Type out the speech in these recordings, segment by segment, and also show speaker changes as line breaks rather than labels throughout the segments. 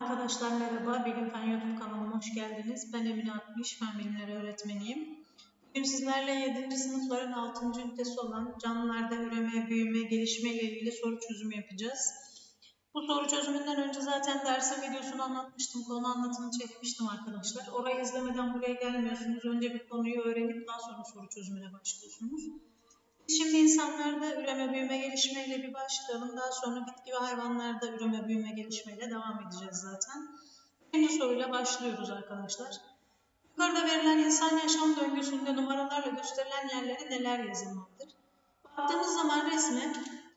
Arkadaşlar merhaba, Bilim Fen YouTube kanalıma hoş geldiniz. Ben Emine Akmış, Fen Bilimleri öğretmeniyim. Bugün sizlerle 7. sınıfların 6. ünitesi olan canlılarda üreme, büyüme, gelişme ile ilgili soru çözümü yapacağız. Bu soru çözümünden önce zaten dersin videosunu anlatmıştım, konu anlatımını çekmiştim arkadaşlar. Orayı izlemeden buraya gelmiyorsunuz. Önce bir konuyu öğrenip daha sonra soru çözümüne başlıyorsunuz. Şimdi insanlarda üreme, büyüme, gelişmeyle bir başlayalım. Daha sonra bitki ve hayvanlarda üreme, büyüme, gelişmeyle devam edeceğiz zaten. Birinci soruyla başlıyoruz arkadaşlar. Yukarıda verilen insan yaşam döngüsünde numaralarla gösterilen yerlere neler yazılmalıdır? Baktığımız zaman resme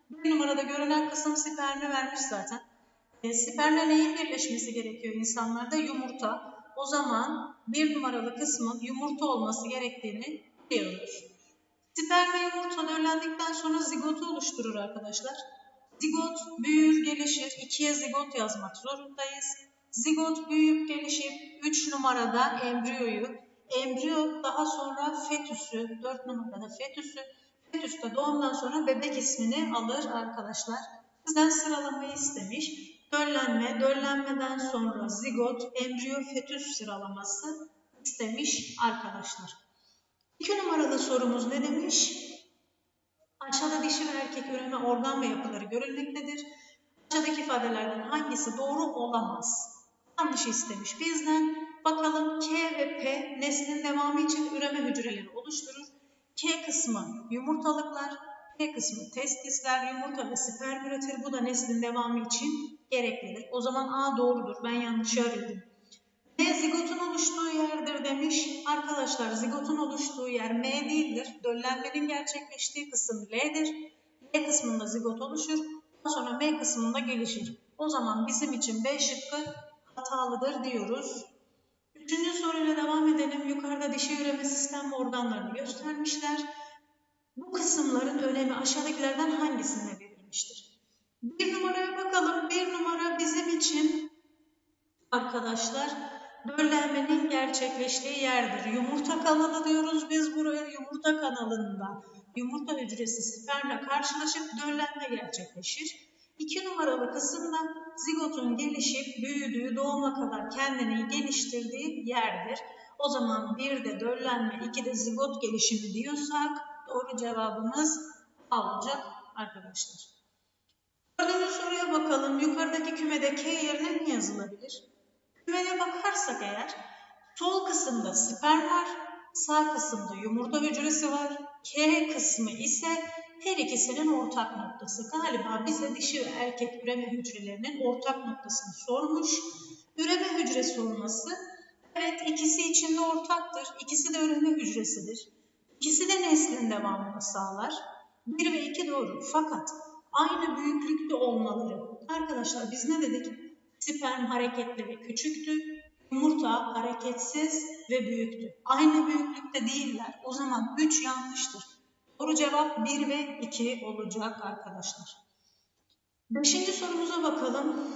bir numarada görünen kısım spermi vermiş zaten. E, spermle neyin birleşmesi gerekiyor insanlarda? Yumurta. O zaman bir numaralı kısmın yumurta olması gerektiğini biliyoruz. Sperm ve yumurta döllendikten sonra zigotu oluşturur arkadaşlar. Zigot büyür, gelişir. İkiye zigot yazmak zorundayız. Zigot büyüyüp gelişip 3 numarada embriyoyu, embriyo daha sonra fetüsü, 4 numarada fetüsü, fetüs de doğumdan sonra bebek ismini alır arkadaşlar. Bizden sıralamayı istemiş. Döllenme, döllenmeden sonra zigot, embriyo, fetüs sıralaması istemiş arkadaşlar. İki numaralı sorumuz ne demiş? Aşağıda dişi ve erkek üreme organ ve yapıları görülmektedir. Aşağıdaki ifadelerden hangisi doğru olamaz? Yanlış istemiş bizden. Bakalım K ve P neslin devamı için üreme hücreleri oluşturur. K kısmı yumurtalıklar, P kısmı testisler, yumurta ve sperm üretir. Bu da neslin devamı için gereklidir. O zaman A doğrudur. Ben yanlış aradım. M zigotun oluştuğu yerdir demiş. Arkadaşlar zigotun oluştuğu yer M değildir. Döllenmenin gerçekleştiği kısım L'dir. L kısmında zigot oluşur. Daha sonra M kısmında gelişir. O zaman bizim için B şıkkı hatalıdır diyoruz. Üçüncü soruyla devam edelim. Yukarıda dişi üreme sistem ve organlarını göstermişler. Bu kısımların önemi aşağıdakilerden hangisine verilmiştir? Bir numaraya bakalım. Bir numara bizim için arkadaşlar döllenmenin gerçekleştiği yerdir. Yumurta kanalı diyoruz biz buraya. Yumurta kanalında yumurta hücresi spermle karşılaşıp döllenme gerçekleşir. İki numaralı kısımda zigotun gelişip büyüdüğü doğuma kadar kendini geliştirdiği yerdir. O zaman bir de döllenme, iki de zigot gelişimi diyorsak doğru cevabımız A olacak arkadaşlar. Dördüncü soruya bakalım. Yukarıdaki kümede K yerine ne yazılabilir? Kümeye bakarsak eğer sol kısımda sperm var, sağ kısımda yumurta hücresi var. K kısmı ise her ikisinin ortak noktası. Galiba bize dişi ve erkek üreme hücrelerinin ortak noktasını sormuş. Üreme hücresi olması, evet ikisi içinde ortaktır. İkisi de üreme hücresidir. İkisi de neslin devamını sağlar. 1 ve 2 doğru. Fakat aynı büyüklükte olmaları. Arkadaşlar biz ne dedik? Sperm hareketli ve küçüktü. Yumurta hareketsiz ve büyüktü. Aynı büyüklükte değiller. O zaman 3 yanlıştır. Doğru cevap 1 ve 2 olacak arkadaşlar. Beşinci sorumuza bakalım.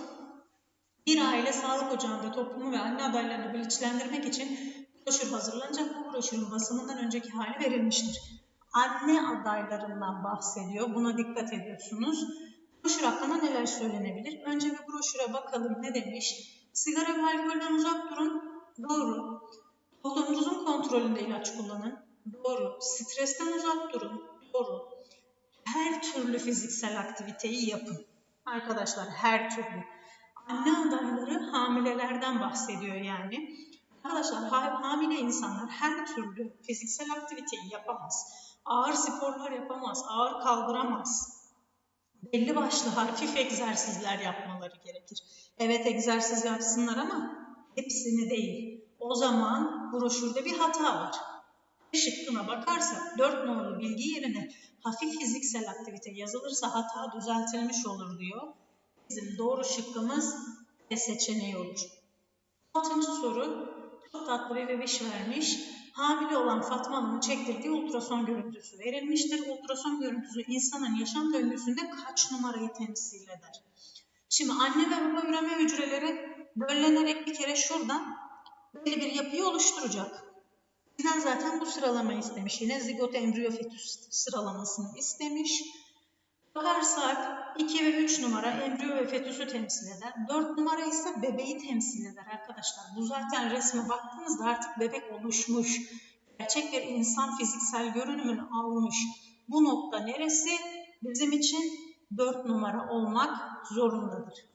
Bir aile sağlık ocağında toplumu ve anne adaylarını bilinçlendirmek için broşür hazırlanacak. Bu broşürün basımından önceki hali verilmiştir. Anne adaylarından bahsediyor. Buna dikkat ediyorsunuz. Broşür hakkında neler söylenebilir? Önce bir broşüre bakalım ne demiş. Sigara ve alkolden uzak durun. Doğru. Doktorunuzun kontrolünde ilaç kullanın. Doğru. Stresten uzak durun. Doğru. Her türlü fiziksel aktiviteyi yapın. Arkadaşlar her türlü. Anne adayları hamilelerden bahsediyor yani. Arkadaşlar hamile insanlar her türlü fiziksel aktiviteyi yapamaz. Ağır sporlar yapamaz, ağır kaldıramaz. Belli başlı hafif egzersizler yapmaları gerekir. Evet egzersiz yapsınlar ama hepsini değil. O zaman broşürde bir hata var. Şıkkına bakarsak 4 nolu bilgi yerine hafif fiziksel aktivite yazılırsa hata düzeltilmiş olur diyor. Bizim doğru şıkkımız B seçeneği olur. Altıncı soru. Çok tatlı bir bebeş vermiş. Hamile olan Fatma Hanım'ın çektirdiği ultrason görüntüsü verilmiştir. Ultrason görüntüsü insanın yaşam döngüsünde kaç numarayı temsil eder? Şimdi anne ve baba üreme hücreleri bölünerek bir kere şuradan belli bir yapıyı oluşturacak. Bizden zaten bu sıralamayı istemiş. Yine zigot embriyo fetüs sıralamasını istemiş. Bakarsak 2 ve 3 numara embriyo ve fetüsü temsil eder. 4 numara ise bebeği temsil eder arkadaşlar. Bu zaten resme baktığınızda artık bebek oluşmuş. Gerçek bir insan fiziksel görünümünü almış. Bu nokta neresi? Bizim için 4 numara olmak zorundadır.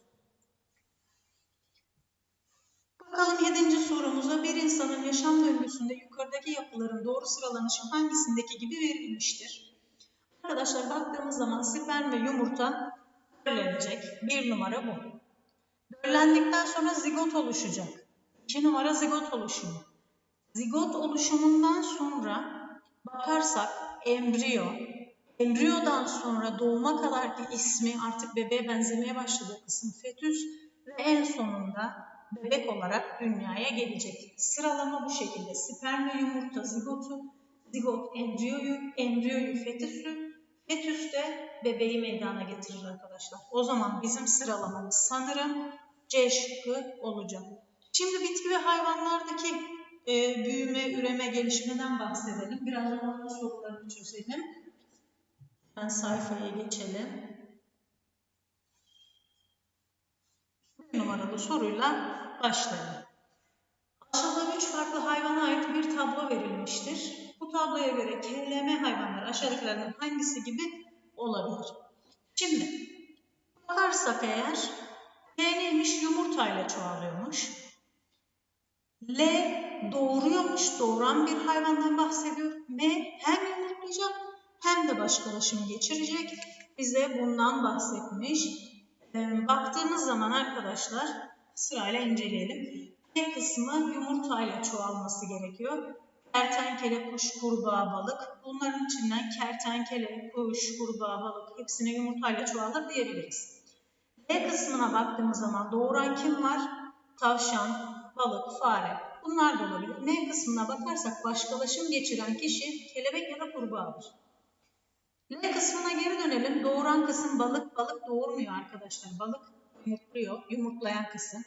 Bakalım 7. sorumuza bir insanın yaşam döngüsünde yukarıdaki yapıların doğru sıralanışı hangisindeki gibi verilmiştir? Arkadaşlar baktığımız zaman sperm ve yumurta döllenecek. Bir numara bu. Döllendikten sonra zigot oluşacak. İki numara zigot oluşumu. Zigot oluşumundan sonra bakarsak embriyo, embriyodan sonra doğuma kadarki ismi artık bebeğe benzemeye başladığı kısım fetüs ve en sonunda bebek olarak dünyaya gelecek. Sıralama bu şekilde. Sperm ve yumurta zigotu, zigot embriyoyu, embriyoyu fetüsü, fetüs de bebeği meydana getirir arkadaşlar. O zaman bizim sıralamamız sanırım C şıkkı olacak. Şimdi bitki ve hayvanlardaki e, büyüme, üreme, gelişmeden bahsedelim. Biraz onların sorularını çözelim. Ben sayfaya geçelim. Bir numaralı soruyla başlayalım. Aşağıda üç farklı hayvana ait bir tablo verilmiştir. Bu tabloya göre KLM hayvanları aşağıdakilerden hangisi gibi olabilir? Şimdi bakarsak eğer T neymiş? Yumurtayla çoğalıyormuş. L doğuruyormuş, doğuran bir hayvandan bahsediyor. M hem yumurtlayacak hem de başkalaşım geçirecek. Bize bundan bahsetmiş. Ee, baktığımız zaman arkadaşlar sırayla inceleyelim. B kısmı yumurtayla çoğalması gerekiyor. Kertenkele, kuş, kurbağa, balık. Bunların içinden kertenkele, kuş, kurbağa, balık hepsine yumurtayla çoğalır diyebiliriz. B kısmına baktığımız zaman doğuran kim var? Tavşan, balık, fare. Bunlar da olabilir. M kısmına bakarsak başkalaşım geçiren kişi kelebek ya da kurbağadır. L kısmına geri dönelim. Doğuran kısım balık. Balık doğurmuyor arkadaşlar. Balık yumurtluyor. Yumurtlayan kısım.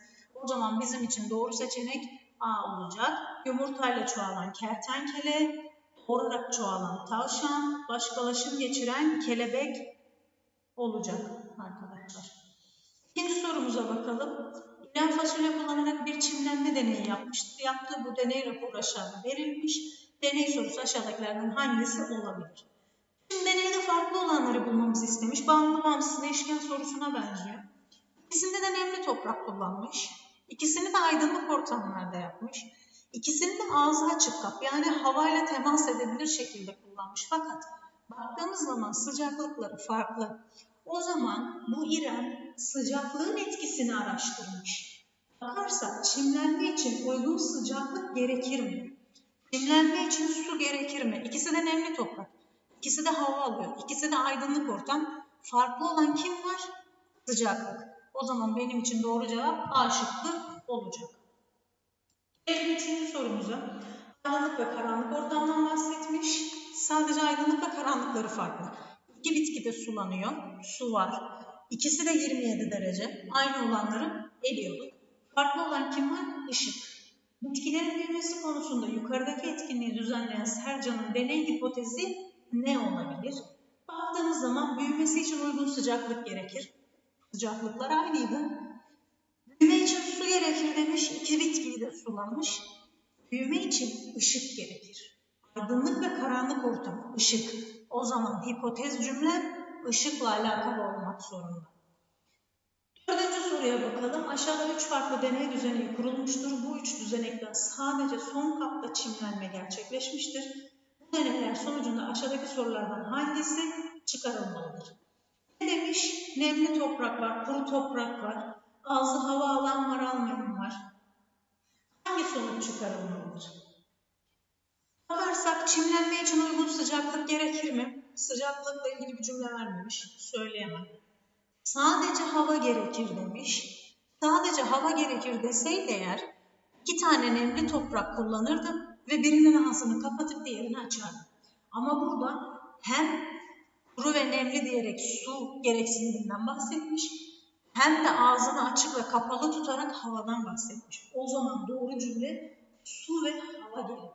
O zaman bizim için doğru seçenek A olacak. Yumurtayla çoğalan kertenkele, doğurarak çoğalan tavşan, başkalaşım geçiren kelebek olacak arkadaşlar. İkinci sorumuza bakalım. İrem fasulye kullanarak bir çimlenme deneyi yapmıştır. Yaptığı bu deney raporu aşağıda verilmiş. Deney sorusu aşağıdakilerden hangisi olabilir? Şimdi deneyde farklı olanları bulmamızı istemiş. Bağımlı bağımsız değişken sorusuna benziyor. İkisinde de nemli toprak kullanmış. İkisini de aydınlık ortamlarda yapmış. İkisini de ağzı açık kap yani havayla temas edebilir şekilde kullanmış. Fakat baktığımız zaman sıcaklıkları farklı. O zaman bu İrem sıcaklığın etkisini araştırmış. Bakarsak çimlenme için uygun sıcaklık gerekir mi? Çimlenme için su gerekir mi? İkisi de nemli toprak. İkisi de hava alıyor. İkisi de aydınlık ortam. Farklı olan kim var? Sıcaklık. O zaman benim için doğru cevap A şıkkı olacak. Gelelim üçüncü sorumuza. Aydınlık ve karanlık ortamdan bahsetmiş. Sadece aydınlık ve karanlıkları farklı. İki bitki de sulanıyor. Su var. İkisi de 27 derece. Aynı olanları eliyorduk. Farklı olan kim var? Işık. Bitkilerin büyümesi konusunda yukarıdaki etkinliği düzenleyen Sercan'ın deney hipotezi ne olabilir? Baktığımız zaman büyümesi için uygun sıcaklık gerekir. Sıcaklıklar aynıydı. Büyüme için su gerekir demiş, iki bitkiyi de sulamış. Büyüme için ışık gerekir. Aydınlık ve karanlık ortam, ışık. O zaman hipotez cümle ışıkla alakalı olmak zorunda. Dördüncü soruya bakalım. Aşağıda üç farklı deney düzeni kurulmuştur. Bu üç düzenekten sadece son katta çimlenme gerçekleşmiştir. Bu deneyler sonucunda aşağıdaki sorulardan hangisi çıkarılmalıdır? Ne demiş? Nemli toprak var, kuru toprak var, ağzı hava alan var, almayan var. Hangi sonuç çıkarılmalıdır? Bakarsak çimlenme için uygun sıcaklık gerekir mi? Sıcaklıkla ilgili bir cümle vermemiş, söyleyemem. Sadece hava gerekir demiş. Sadece hava gerekir deseydi eğer iki tane nemli toprak kullanırdım ve birinin ağzını kapatıp diğerini açardım. Ama burada hem kuru ve nemli diyerek su gereksiniminden bahsetmiş. Hem de ağzını açık ve kapalı tutarak havadan bahsetmiş. O zaman doğru cümle su ve hava gelir.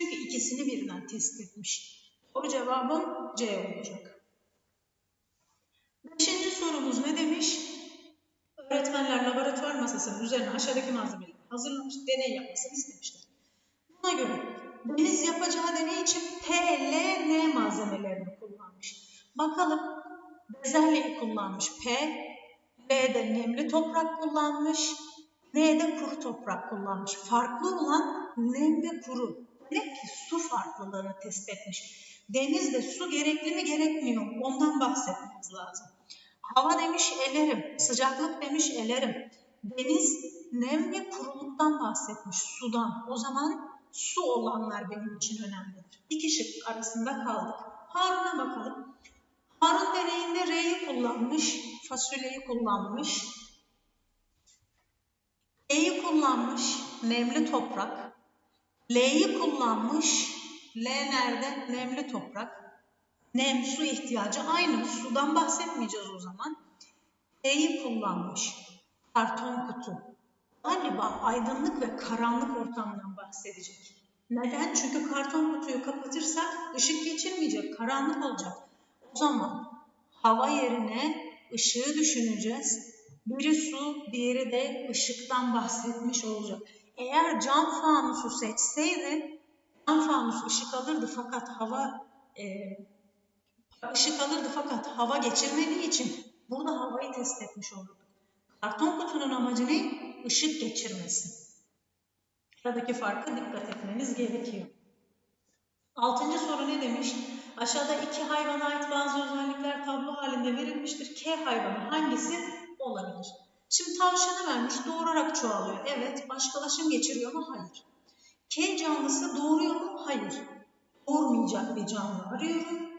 Çünkü ikisini birden test etmiş. Doğru cevabım C olacak. Beşinci sorumuz ne demiş? Öğretmenler laboratuvar masasının üzerine aşağıdaki malzemeleri hazırlamış, deney yapmasını istemişler. Buna göre Deniz yapacağı deney için P, L, N malzemelerini kullanmış. Bakalım bezelyeyi kullanmış P, L'de nemli toprak kullanmış, N'de kuru toprak kullanmış. Farklı olan nem ve kuru. Demek ki su farklılığını test etmiş. Denizde su gerekli mi gerekmiyor? Ondan bahsetmemiz lazım. Hava demiş elerim, sıcaklık demiş elerim. Deniz nem ve kuruluktan bahsetmiş, sudan. O zaman su olanlar benim için önemlidir. İki şık arasında kaldık. Harun'a bakalım. Harun deneyinde R'yi kullanmış, fasulyeyi kullanmış. E'yi kullanmış, nemli toprak. L'yi kullanmış, L nerede? Nemli toprak. Nem, su ihtiyacı aynı. Sudan bahsetmeyeceğiz o zaman. E'yi kullanmış, karton kutu. Galiba aydınlık ve karanlık ortamdan bahsedecek. Neden? Çünkü karton kutuyu kapatırsak ışık geçirmeyecek, karanlık olacak. O zaman hava yerine ışığı düşüneceğiz. Biri su, diğeri de ışıktan bahsetmiş olacak. Eğer cam fanusu seçseydi, cam fanus ışık alırdı fakat hava e, ışık alırdı fakat hava geçirmediği için burada havayı test etmiş olurdu. Karton kutunun amacı ne? Işık geçirmesi. Aradaki farka dikkat etmeniz gerekiyor. Altıncı soru ne demiş? Aşağıda iki hayvana ait bazı özellikler tablo halinde verilmiştir. K hayvanı hangisi olabilir? Şimdi tavşanı vermiş, doğurarak çoğalıyor. Evet, başkalaşım geçiriyor mu? Hayır. K canlısı doğuruyor mu? Hayır. Doğurmayacak bir canlı arıyorum.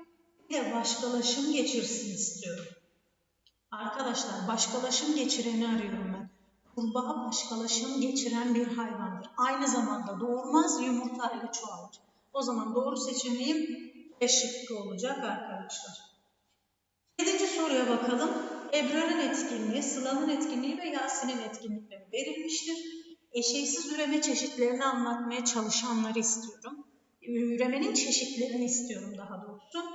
Bir de başkalaşım geçirsin istiyorum. Arkadaşlar başkalaşım geçireni arıyorum ben. Kurbağa başkalaşım geçiren bir hayvandır. Aynı zamanda doğurmaz, yumurta ile çoğalır. O zaman doğru seçeneğim şıkkı olacak arkadaşlar. Yedinci soruya bakalım. Ebrar'ın etkinliği, Sıla'nın etkinliği ve Yasin'in etkinlikleri verilmiştir. Eşeysiz üreme çeşitlerini anlatmaya çalışanları istiyorum. Üremenin çeşitlerini istiyorum daha doğrusu.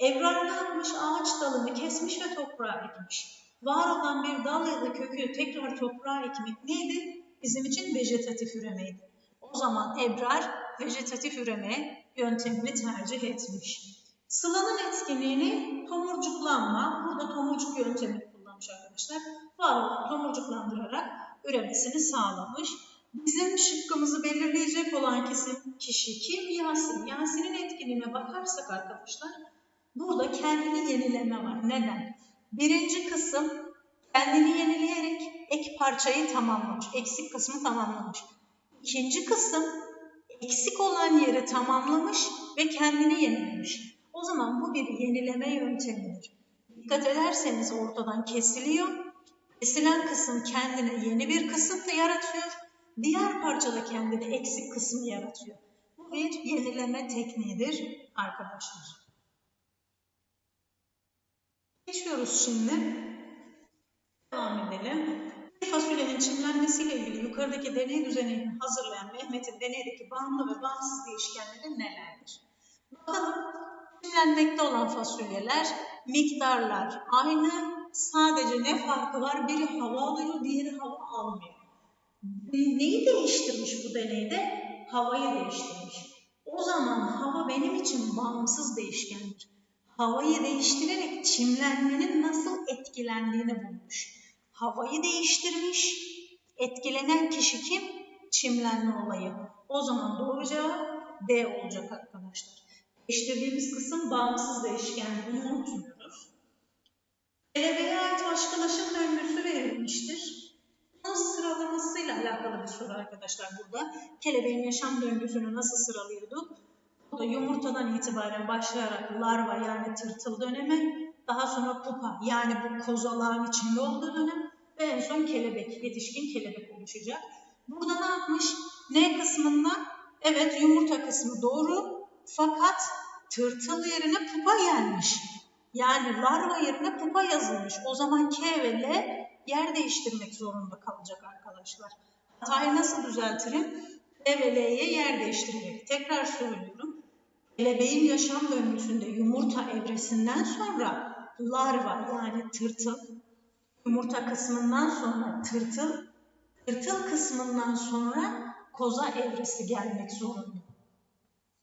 Ebrar ne yapmış? Ağaç dalını kesmiş ve toprağa ekmiş. Var olan bir dal ya da kökü tekrar toprağa ekmek neydi? Bizim için vejetatif üremeydi. O zaman Ebrar vejetatif üreme yöntemini tercih etmiş. Sıla'nın etkinliğini tomurcuklanma, burada tomurcuk yöntemini kullanmış arkadaşlar. Var olan tomurcuklandırarak üremesini sağlamış. Bizim şıkkımızı belirleyecek olan kişi kim? Yasin. Yasin'in etkinliğine bakarsak arkadaşlar burada kendini yenileme var. Neden? Birinci kısım kendini yenileyerek ek parçayı tamamlamış. Eksik kısmı tamamlamış. İkinci kısım eksik olan yeri tamamlamış ve kendini yenilemiş. O zaman bu bir yenileme yöntemidir. Dikkat ederseniz ortadan kesiliyor. Kesilen kısım kendine yeni bir kısım da yaratıyor. Diğer parçada kendine eksik kısmı yaratıyor. Bu bir yenileme tekniğidir arkadaşlar. Geçiyoruz şimdi. Devam edelim. Fasulyenin çimlenmesiyle ilgili yukarıdaki deney düzenini hazırlayan Mehmet'in deneydeki bağımlı ve bağımsız değişkenleri nelerdir? Bakalım çimlenmekte olan fasulyeler, miktarlar aynı, sadece ne farkı var? Biri hava alıyor, diğeri hava almıyor. Neyi değiştirmiş bu deneyde? Havayı değiştirmiş. O zaman hava benim için bağımsız değişkendir havayı değiştirerek çimlenmenin nasıl etkilendiğini bulmuş. Havayı değiştirmiş, etkilenen kişi kim? Çimlenme olayı. O zaman doğru cevap D olacak arkadaşlar. Değiştirdiğimiz kısım bağımsız değişken. Bunu unutmuyoruz. Kelebeğe ait başkalaşım döngüsü verilmiştir. Onun sıralamasıyla alakalı bir soru arkadaşlar burada. Kelebeğin yaşam döngüsünü nasıl sıralıyorduk? Da yumurtadan itibaren başlayarak larva yani tırtıl dönemi, daha sonra pupa yani bu kozalağın içinde olduğu dönem ve en son kelebek, yetişkin kelebek oluşacak. Burada ne yapmış? N kısmında evet yumurta kısmı doğru fakat tırtıl yerine pupa gelmiş. Yani larva yerine pupa yazılmış. O zaman K ve L yer değiştirmek zorunda kalacak arkadaşlar. Hatayı nasıl düzeltirim? K ve L'ye yer değiştirerek. Tekrar söylüyorum. Kelebeğin yaşam döngüsünde yumurta evresinden sonra larva yani tırtıl yumurta kısmından sonra tırtıl, tırtıl kısmından sonra koza evresi gelmek zorunda.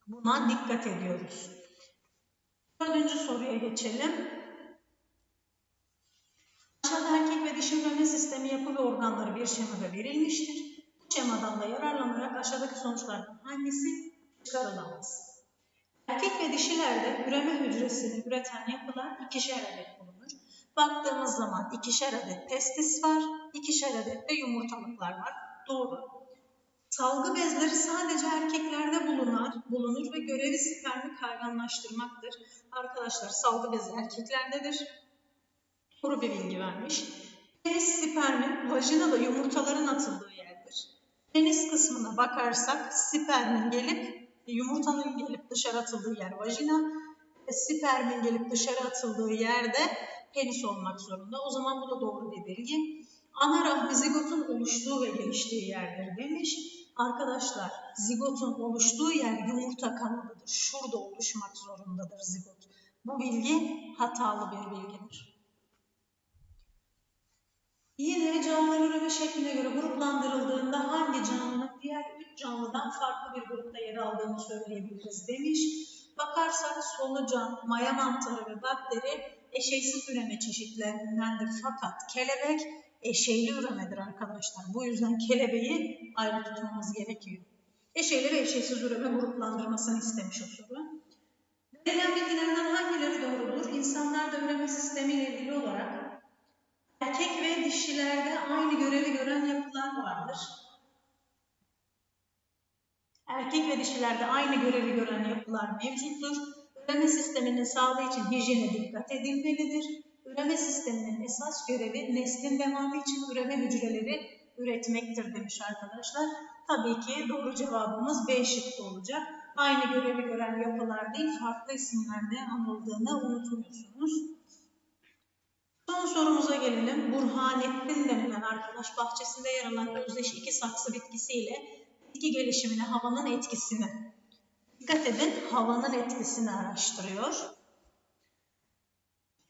Buna dikkat ediyoruz. Dördüncü soruya geçelim. Aşağıda erkek ve dişi üreme sistemi yapı ve organları bir şemada verilmiştir. Bu şemadan da yararlanarak aşağıdaki sonuçlardan hangisi çıkarılamaz? Erkek ve dişilerde üreme hücresini üreten yapılar ikişer adet bulunur. Baktığımız zaman ikişer adet testis var, ikişer adet de yumurtalıklar var. Doğru. Salgı bezleri sadece erkeklerde bulunar, bulunur ve görevi spermi kayganlaştırmaktır. Arkadaşlar salgı bezi erkeklerdedir. Doğru bir bilgi vermiş. Penis spermin vajinada yumurtaların atıldığı yerdir. Penis kısmına bakarsak spermin gelip yumurtanın gelip dışarı atıldığı yer vajina, ve spermin gelip dışarı atıldığı yerde penis olmak zorunda. O zaman bu da doğru bir bilgi. Ana rahmi zigotun oluştuğu ve geliştiği yerdir demiş. Arkadaşlar zigotun oluştuğu yer yumurta kanalıdır. Şurada oluşmak zorundadır zigot. Bu bilgi hatalı bir bilgidir. Yine canlılar üreme şekline göre gruplandırıldığında hangi canlının diğer üç canlıdan farklı bir grupta yer aldığını söyleyebiliriz demiş. Bakarsak solucan, maya mantarı ve bakteri eşeysiz üreme çeşitlerindendir. Fakat kelebek eşeyli üremedir arkadaşlar. Bu yüzden kelebeği ayrı tutmamız gerekiyor. Eşeyli ve eşeysiz üreme gruplandırmasını istemiş o soru. Verilen bilgilerden hangileri doğrudur? İnsanlarda üreme sistemiyle ilgili olarak erkek ve dişilerde aynı görevi gören yapılar vardır. Erkek ve dişilerde aynı görevi gören yapılar mevcuttur. Üreme sisteminin sağlığı için hijyene dikkat edilmelidir. Üreme sisteminin esas görevi neslin devamı için üreme hücreleri üretmektir demiş arkadaşlar. Tabii ki doğru cevabımız B şıkkı olacak. Aynı görevi gören yapılar değil, farklı isimlerle anıldığını unutmuyorsunuz. Son sorumuza gelelim. Burhanettin denilen arkadaş bahçesinde yer alan özdeş iki saksı bitkisiyle bitki gelişimine havanın etkisini. Dikkat edin, havanın etkisini araştırıyor.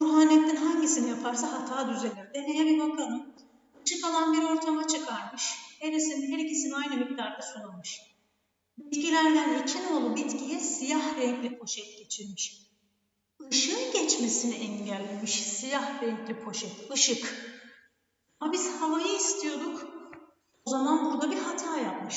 Burhanettin hangisini yaparsa hata düzelir. Deneye bir bakalım. Işık alan bir ortama çıkarmış. Her, ikisini, her ikisini aynı miktarda sulamış. Bitkilerden iki nolu bitkiye siyah renkli poşet geçirmiş. Işığın geçmesini engellemiş siyah renkli poşet, ışık. Ama biz havayı istiyorduk. O zaman burada bir hata yapmış.